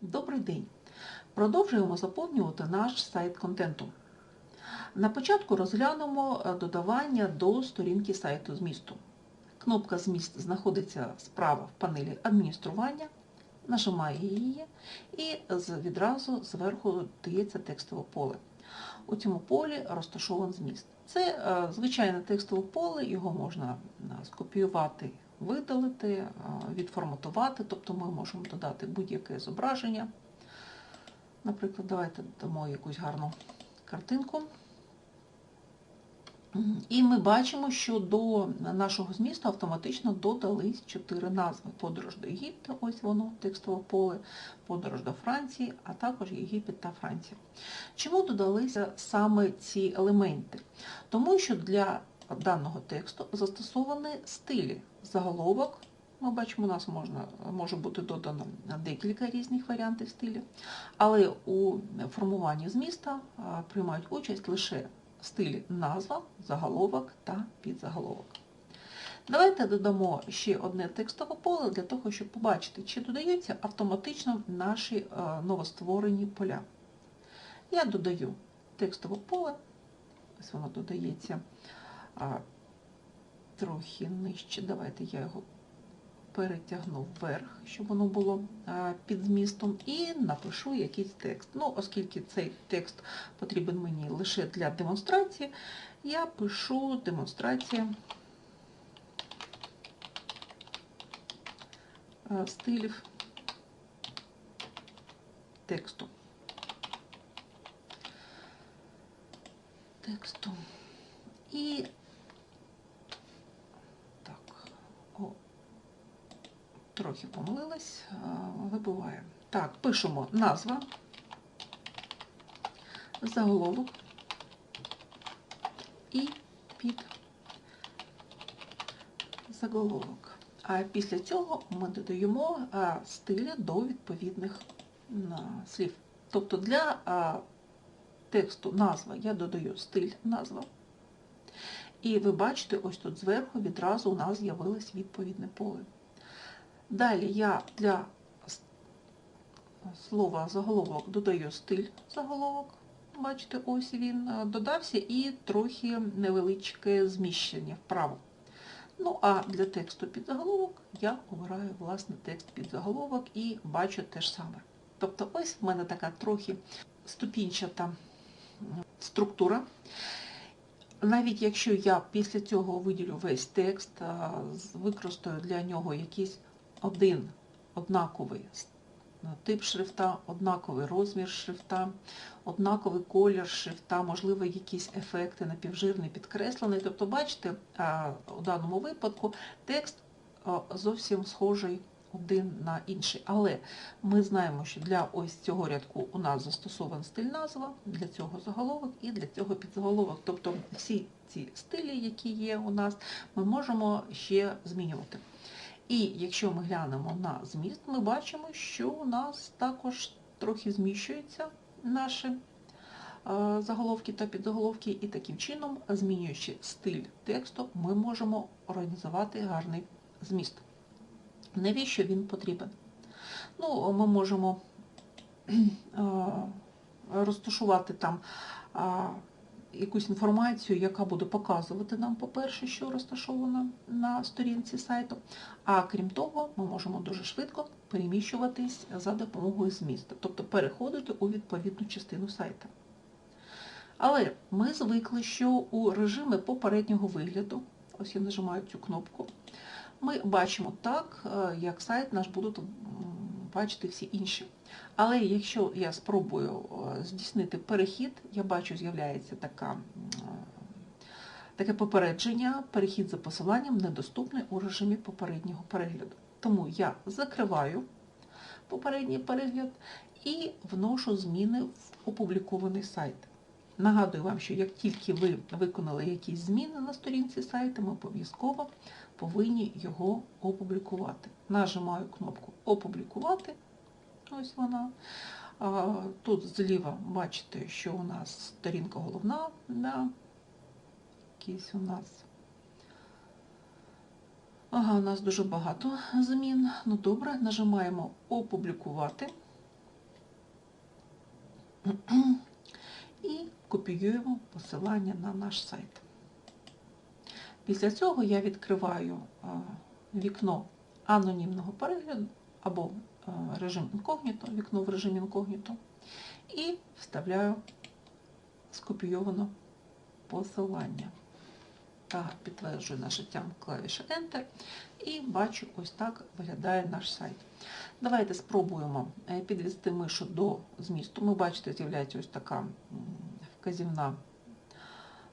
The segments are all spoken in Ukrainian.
Добрий день! Продовжуємо заповнювати наш сайт контенту. На початку розглянемо е, додавання до сторінки сайту змісту. Кнопка Зміст знаходиться справа в панелі адміністрування. Нажимаю її і відразу зверху дається текстове поле. У цьому полі розташований зміст. Це е, звичайне текстове поле, його можна е, скопіювати, видалити, е, відформатувати, тобто ми можемо додати будь-яке зображення. Наприклад, давайте дамо якусь гарну картинку. І ми бачимо, що до нашого змісту автоматично додались чотири назви. Подорож до Єгипту, ось воно, текстове поле, подорож до Франції, а також Єгипет та Франція. Чому додалися саме ці елементи? Тому що для даного тексту застосовані стилі заголовок. Ми бачимо, у нас можна, може бути додано декілька різних варіантів стилів, але у формуванні зміста приймають участь лише стилі назва, заголовок та підзаголовок. Давайте додамо ще одне текстове поле для того, щоб побачити, чи додаються автоматично наші новостворені поля. Я додаю текстове поле, ось воно додається а, трохи нижче. Давайте я його перетягну вверх, щоб воно було під змістом, і напишу якийсь текст. Ну, оскільки цей текст потрібен мені лише для демонстрації, я пишу демонстрація стилів тексту. Тексту. І так, о, трохи помилилась, а. Так, пишемо назва, заголовок і під заголовок. А після цього ми додаємо а, стилі до відповідних слів. Тобто для тексту назва я додаю стиль назва. І ви бачите, ось тут зверху відразу у нас з'явилось відповідне поле. Далі я для слова заголовок додаю стиль заголовок. Бачите, ось він е, додався і трохи невеличке зміщення вправо. Ну, а для тексту під заголовок я обираю власне текст під заголовок і бачу те ж саме. Тобто ось в мене така трохи ступінчата структура. Навіть якщо я після цього виділю весь текст, використаю для нього якийсь один однаковий ну, тип шрифта, однаковий розмір шрифта, однаковий колір шрифта, можливо, якісь ефекти напівжирний, підкреслений. Тобто, бачите, у даному випадку текст зовсім схожий один на інший. Але ми знаємо, що для ось цього рядку у нас застосований стиль назва, для цього заголовок і для цього підзаголовок. Тобто всі ці стилі, які є у нас, ми можемо ще змінювати. І якщо ми глянемо на зміст, ми бачимо, що у нас також трохи зміщуються наші е, заголовки та підзаголовки, і таким чином, змінюючи стиль тексту, ми можемо організувати гарний зміст. Навіщо він потрібен? Ну, ми можемо е, розташувати там а, якусь інформацію, яка буде показувати нам, по-перше, що розташовано на сторінці сайту. А крім того, ми можемо дуже швидко переміщуватись за допомогою змісту, тобто переходити у відповідну частину сайту. Але ми звикли, що у режимі попереднього вигляду, ось я нажимаю цю кнопку, ми бачимо так, е, як сайт наш будуть бачити всі інші. Але якщо я спробую е, здійснити перехід, я бачу, з'являється така, е, таке попередження, перехід за посиланням недоступний у режимі попереднього перегляду. Тому я закриваю попередній перегляд і вношу зміни в опублікований сайт. Нагадую вам, що як тільки ви виконали якісь зміни на сторінці сайту, ми обов'язково повинні його опублікувати. Нажимаю кнопку Опублікувати. Ось вона. Тут зліва бачите, що у нас сторінка головна, да. якісь у нас. Ага, у нас дуже багато змін. Ну добре, нажимаємо Опублікувати. і копіюємо посилання на наш сайт. Після цього я відкриваю вікно анонімного перегляду або режим інкогніто, вікно в режимі інкогніто, і вставляю скопійоване посилання. Та підтверджую нажиттям клавіші Enter і бачу, ось так виглядає наш сайт. Давайте спробуємо е, підвести мишу до змісту. Ми бачите, з'являється ось така вказівна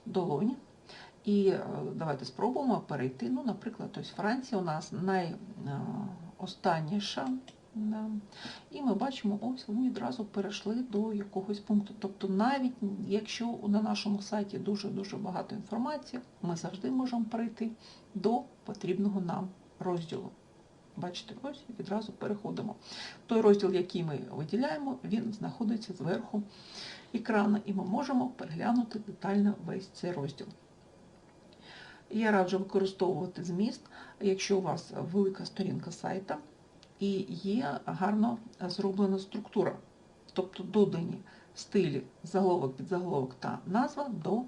долонь. І е, давайте спробуємо перейти. Ну, наприклад, ось Франція у нас найостанніша. Да. І ми бачимо, ось ми відразу перейшли до якогось пункту. Тобто, навіть якщо на нашому сайті дуже-дуже багато інформації, ми завжди можемо перейти до потрібного нам розділу. Бачите, ось відразу переходимо. Той розділ, який ми виділяємо, він знаходиться зверху екрану, і ми можемо переглянути детально весь цей розділ. Я раджу використовувати зміст, якщо у вас велика сторінка сайта і є гарно зроблена структура, тобто додані стилі, заголовок, підзаголовок та назва до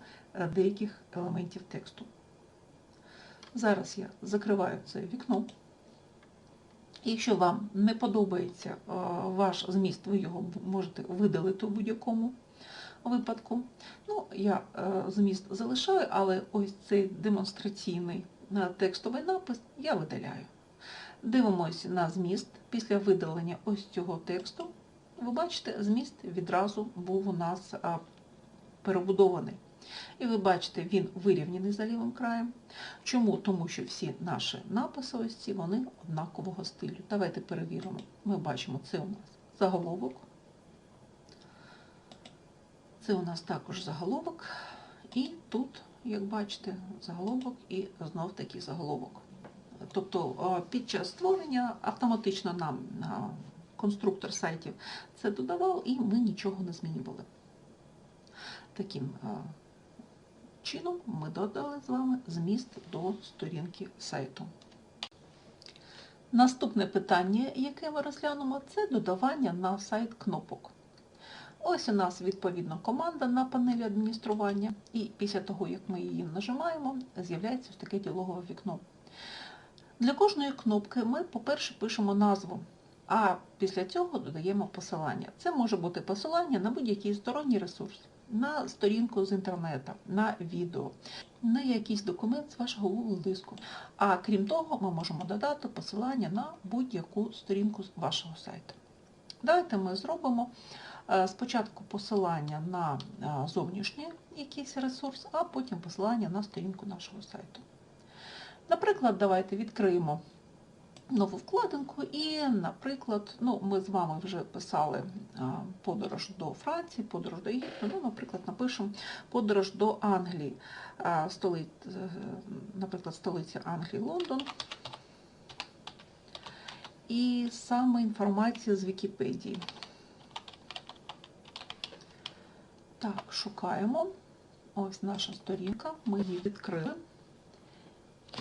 деяких елементів тексту. Зараз я закриваю це вікно. Якщо вам не подобається ваш зміст, ви його можете видалити у будь-якому випадку. Ну, Я зміст залишаю, але ось цей демонстраційний текстовий напис я видаляю. Дивимося на зміст. Після видалення ось цього тексту, ви бачите, зміст відразу був у нас перебудований. І ви бачите, він вирівняний за лівим краєм. Чому? Тому що всі наші написи, ось ці, вони однакового стилю. Давайте перевіримо. Ми бачимо, це у нас заголовок. Це у нас також заголовок. І тут, як бачите, заголовок і знов таки заголовок. Тобто під час створення автоматично нам конструктор сайтів це додавав, і ми нічого не змінювали. Таким чином ми додали з вами зміст до сторінки сайту. Наступне питання, яке ми розглянемо, це додавання на сайт кнопок. Ось у нас відповідна команда на панелі адміністрування, і після того, як ми її нажимаємо, з'являється ось таке діалогове вікно. Для кожної кнопки ми, по-перше, пишемо назву, а після цього додаємо посилання. Це може бути посилання на будь-який сторонній ресурс, на сторінку з інтернету, на відео, на якийсь документ з вашого Google диску. А крім того, ми можемо додати посилання на будь-яку сторінку з вашого сайту. Давайте ми зробимо спочатку посилання на зовнішній якийсь ресурс, а потім посилання на сторінку нашого сайту. Наприклад, давайте відкриємо нову вкладинку і, наприклад, ну, ми з вами вже писали подорож до Франції, подорож до Єгипту, ну, наприклад, напишемо подорож до Англії, столи, наприклад, столиця Англії Лондон. І саме інформація з Вікіпедії. Так, шукаємо. Ось наша сторінка, ми її відкрили.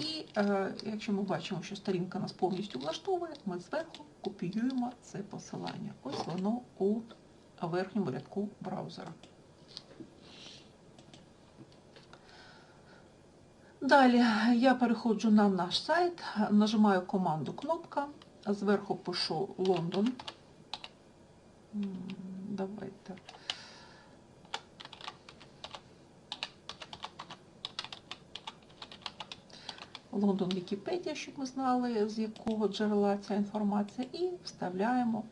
І е, якщо ми бачимо, що сторінка нас повністю влаштовує, ми зверху копіюємо це посилання. Ось воно у верхньому рядку браузера. Далі я переходжу на наш сайт, нажимаю команду кнопка, зверху пишу Лондон. Давайте. Лондон Вікіпедія, щоб ми знали, з якого джерела ця інформація, і вставляємо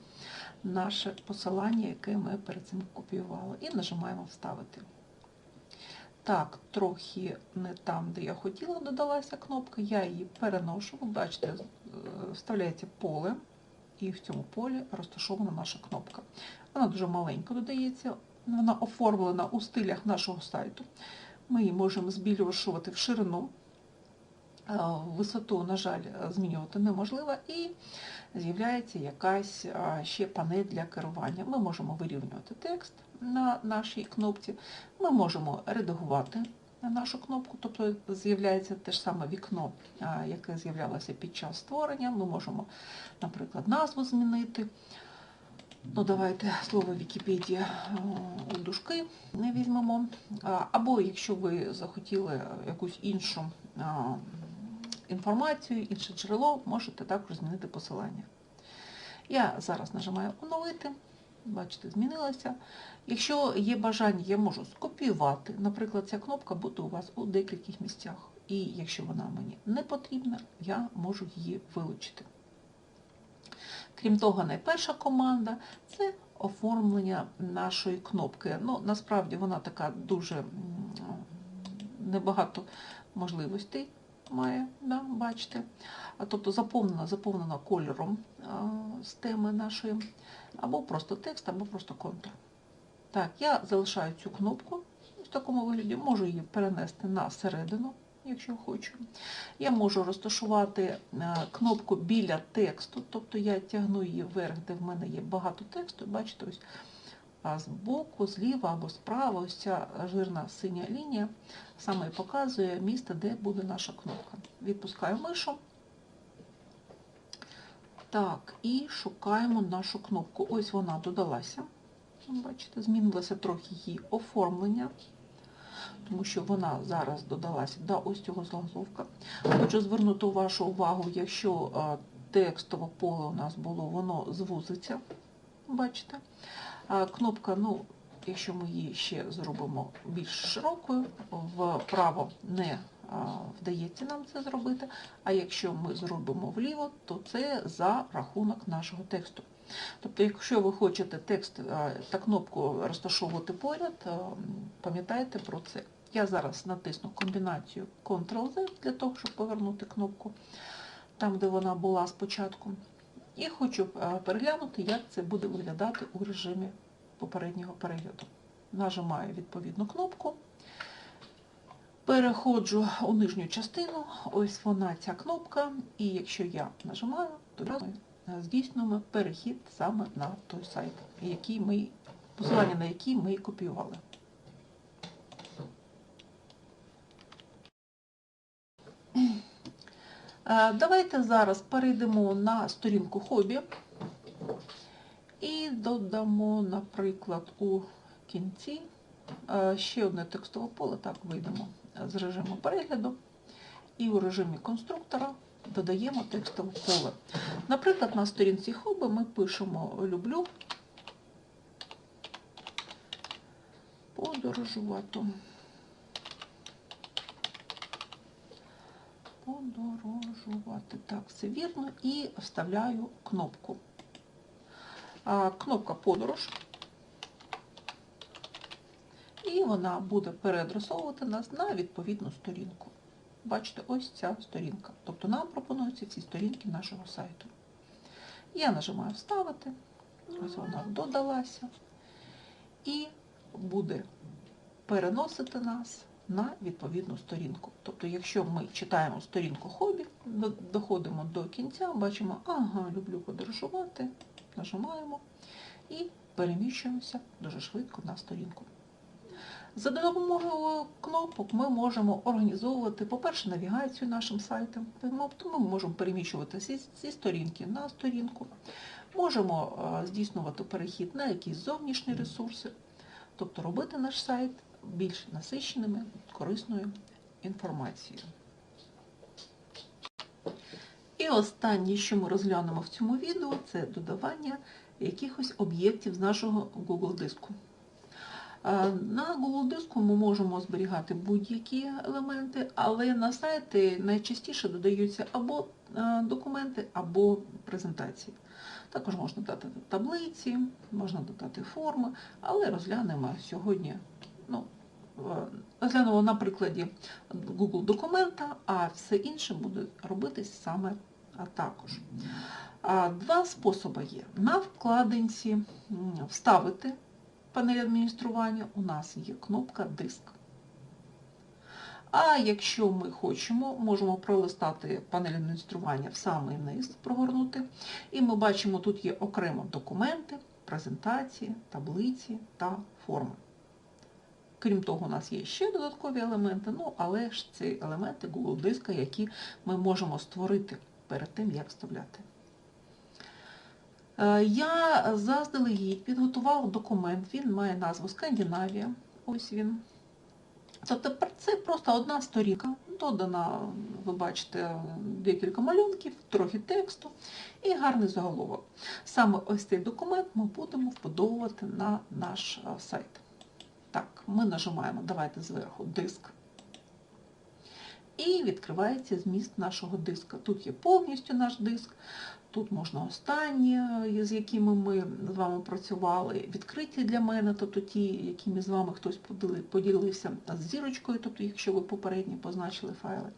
наше посилання, яке ми перед цим копіювали, і нажимаємо Вставити. Так, трохи не там, де я хотіла, додалася кнопка, я її переношу. Бачите, вставляється поле, і в цьому полі розташована наша кнопка. Вона дуже маленько додається, вона оформлена у стилях нашого сайту. Ми її можемо збільшувати в ширину. Висоту, на жаль, змінювати неможливо, і з'являється якась ще панель для керування. Ми можемо вирівнювати текст на нашій кнопці, ми можемо редагувати нашу кнопку, тобто з'являється те ж саме вікно, яке з'являлося під час створення. Ми можемо, наприклад, назву змінити. Ну, давайте слово Вікіпедія у дужки не візьмемо. Або якщо ви захотіли якусь іншу інформацію, інше джерело, можете також змінити посилання. Я зараз нажимаю оновити. Бачите, змінилося. Якщо є бажання, я можу скопіювати. Наприклад, ця кнопка буде у вас у декількох місцях. І якщо вона мені не потрібна, я можу її вилучити. Крім того, найперша команда це оформлення нашої кнопки. Ну, насправді вона така дуже небагато можливостей має, да, бачите. Тобто заповнена, заповнена кольором з теми нашої, або просто текст, або просто контур. Так, я залишаю цю кнопку в такому вигляді, можу її перенести на середину, якщо хочу. Я можу розташувати е, кнопку біля тексту, тобто я тягну її вверх, де в мене є багато тексту. Бачите, ось а збоку, зліва або справа, ось ця жирна синя лінія саме показує місце, де буде наша кнопка. Відпускаю мишу. Так, і шукаємо нашу кнопку. Ось вона додалася. Бачите, змінилося трохи її оформлення, тому що вона зараз додалася до ось цього заголовка. Хочу звернути вашу увагу, якщо текстове поле у нас було, воно звузиться. Бачите? А Кнопка, ну, якщо ми її ще зробимо більш широкою, вправо не вдається нам це зробити, а якщо ми зробимо вліво, то це за рахунок нашого тексту. Тобто, якщо ви хочете текст та кнопку розташовувати поряд, пам'ятайте про це. Я зараз натисну комбінацію Ctrl-Z для того, щоб повернути кнопку там, де вона була спочатку. І хочу переглянути, як це буде виглядати у режимі попереднього перегляду. Нажимаю відповідну кнопку. Переходжу у нижню частину, ось вона ця кнопка, і якщо я нажимаю, то ми здійснюємо перехід саме на той сайт, який ми, посилання на який ми копіювали. Е, Давайте зараз перейдемо на сторінку хобі і додамо, наприклад, у кінці е, ще одне текстове поле, так вийдемо з режиму перегляду. І у режимі конструктора додаємо текстове поле. Наприклад, на сторінці хобі ми пишемо Люблю подорожувати. Подорожувати. Так, все вірно. І вставляю кнопку. Кнопка подорож. І вона буде переадресовувати нас на відповідну сторінку. Бачите, ось ця сторінка. Тобто нам пропонуються ці сторінки нашого сайту. Я нажимаю Вставити, ось вона додалася, і буде переносити нас на відповідну сторінку. Тобто, якщо ми читаємо сторінку хобі, доходимо до кінця, бачимо, ага, люблю подорожувати, нажимаємо і переміщуємося дуже швидко на сторінку. За допомогою кнопок ми можемо організовувати, по-перше, навігацію нашим сайтом, тобто ми можемо переміщувати зі сторінки на сторінку, можемо здійснювати перехід на якісь зовнішні ресурси, тобто робити наш сайт більш насиченими, корисною інформацією. І останнє, що ми розглянемо в цьому відео, це додавання якихось об'єктів з нашого Google диску. На Google диску ми можемо зберігати будь-які елементи, але на сайти найчастіше додаються або документи, або презентації. Також можна додати таблиці, можна додати форми, але розглянемо сьогодні, ну, розглянемо на прикладі Google документа, а все інше буде робитись саме також. Два способи є. На вкладинці вставити панель адміністрування у нас є кнопка Диск. А якщо ми хочемо, можемо пролистати панель адміністрування в самий низ, прогорнути. І ми бачимо, тут є окремо документи, презентації, таблиці та форми. Крім того, у нас є ще додаткові елементи, ну, але ж це елементи Google диска, які ми можемо створити перед тим, як вставляти. Е, Я заздалегідь підготував документ, він має назву Скандинавія. Ось він. Тобто це просто одна сторінка. Додана, ви бачите, декілька малюнків, трохи тексту і гарний заголовок. Саме ось цей документ ми будемо вбудовувати на наш е, сайт. Так, ми нажимаємо давайте зверху диск. І відкривається зміст нашого диска. Тут є повністю наш диск, тут можна останні, е, з якими ми з вами працювали, відкриті для мене, тобто ті, якими з вами хтось поділився з зірочкою, тобто якщо ви попередні позначили файли.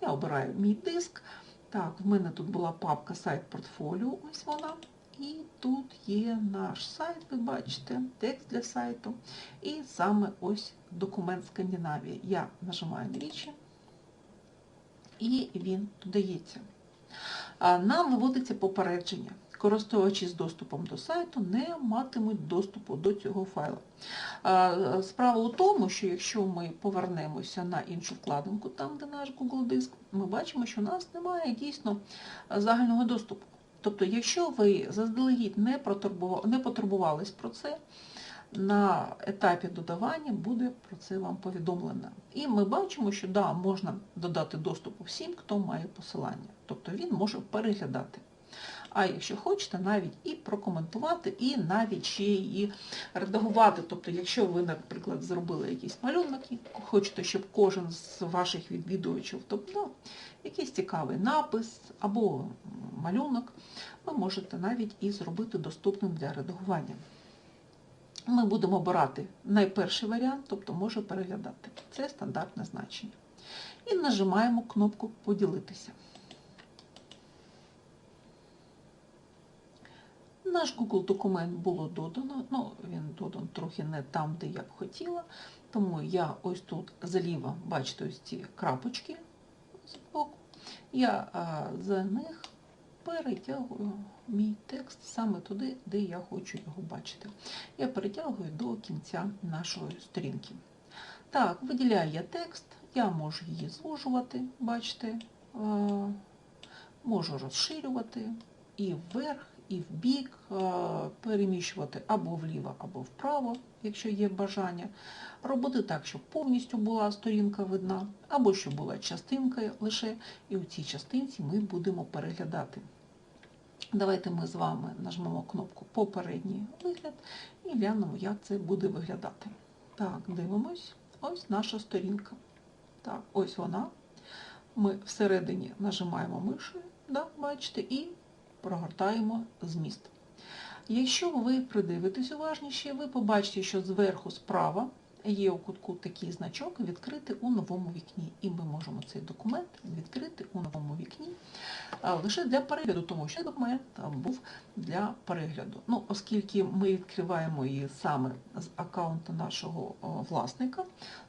Я обираю мій диск. Так, в мене тут була папка сайт портфоліо, ось вона. І тут є наш сайт, ви бачите, текст для сайту. І саме ось документ Скандинавії. Я нажимаю двічі, і він додається. Нам виводиться попередження. Користувачі з доступом до сайту не матимуть доступу до цього файлу. Справа у тому, що якщо ми повернемося на іншу вкладинку, там де наш Google диск, ми бачимо, що у нас немає дійсно загального доступу. Тобто, якщо ви заздалегідь не, не потурбувались про це, на етапі додавання буде про це вам повідомлено. І ми бачимо, що да, можна додати доступ всім, хто має посилання. Тобто він може переглядати. А якщо хочете, навіть і прокоментувати, і навіть ще і редагувати. Тобто, якщо ви, наприклад, зробили якісь малюнки, хочете, щоб кожен з ваших відвідувачів, тобто ну, якийсь цікавий напис або малюнок, ви можете навіть і зробити доступним для редагування. Ми будемо обирати найперший варіант, тобто може переглядати. Це стандартне значення. І нажимаємо кнопку Поділитися. Наш Google документ було додано, ну він додан трохи не там, де я б хотіла, тому я ось тут зліва, бачите, ось ці крапочки з боку, я за них перетягую мій текст саме туди, де я хочу його бачити. Я перетягую до кінця нашої сторінки. Так, виділяю я текст, я можу її звужувати, бачите, можу розширювати і вверх, і в бік, е, переміщувати або вліво, або вправо, якщо є бажання. Робити так, щоб повністю була сторінка видна, або щоб була частинка лише, і у цій частинці ми будемо переглядати. Давайте ми з вами нажмемо кнопку Попередній вигляд і глянемо, як це буде виглядати. Так, дивимось. Ось наша сторінка. Так, ось вона. Ми всередині нажимаємо мишею, да, бачите, і прогортаємо зміст. Якщо ви придивитесь уважніше, ви побачите, що зверху справа є у кутку такий значок відкрити у новому вікні. І ми можемо цей документ відкрити у новому вікні лише для перегляду, тому що документ був для перегляду. Ну, Оскільки ми відкриваємо її саме з аккаунту нашого власника,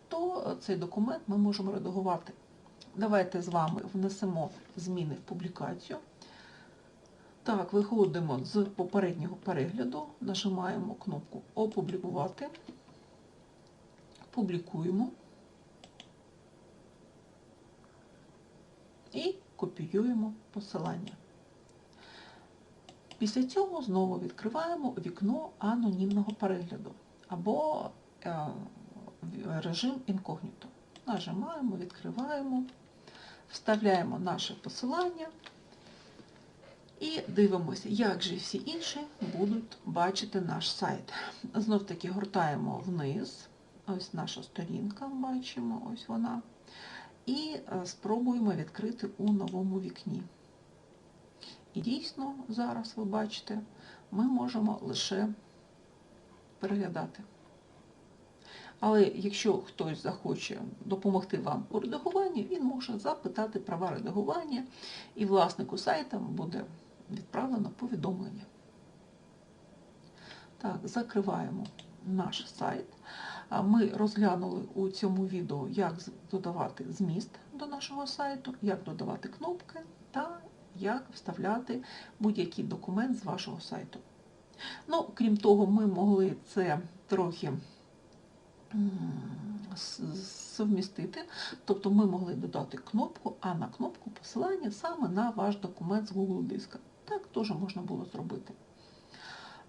то цей документ ми можемо редагувати. Давайте з вами внесемо зміни в публікацію. Так, виходимо з попереднього перегляду, нажимаємо кнопку Опублікувати, публікуємо і копіюємо посилання. Після цього знову відкриваємо вікно анонімного перегляду або е, режим інкогніто. Нажимаємо, відкриваємо, вставляємо наше посилання. І дивимося, як же всі інші будуть бачити наш сайт. Знов таки гортаємо вниз, ось наша сторінка, бачимо, ось вона. І е, спробуємо відкрити у новому вікні. І дійсно, зараз ви бачите, ми можемо лише переглядати. Але якщо хтось захоче допомогти вам у редагуванні, він може запитати права редагування, і власнику сайта буде відправлено повідомлення. Так, закриваємо наш сайт. Ми розглянули у цьому відео, як додавати зміст до нашого сайту, як додавати кнопки та як вставляти будь-який документ з вашого сайту. Ну, крім того, ми могли це трохи совмістити, тобто ми могли додати кнопку, а на кнопку посилання саме на ваш документ з Google диска. Так теж можна було зробити.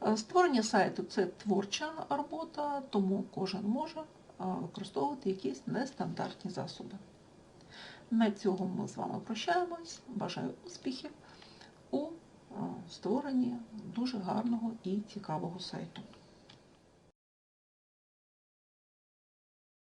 Е, Створення сайту це творча робота, тому кожен може використовувати якісь нестандартні засоби. На цьому ми з вами прощаємось. Бажаю успіхів у створенні дуже гарного і цікавого сайту.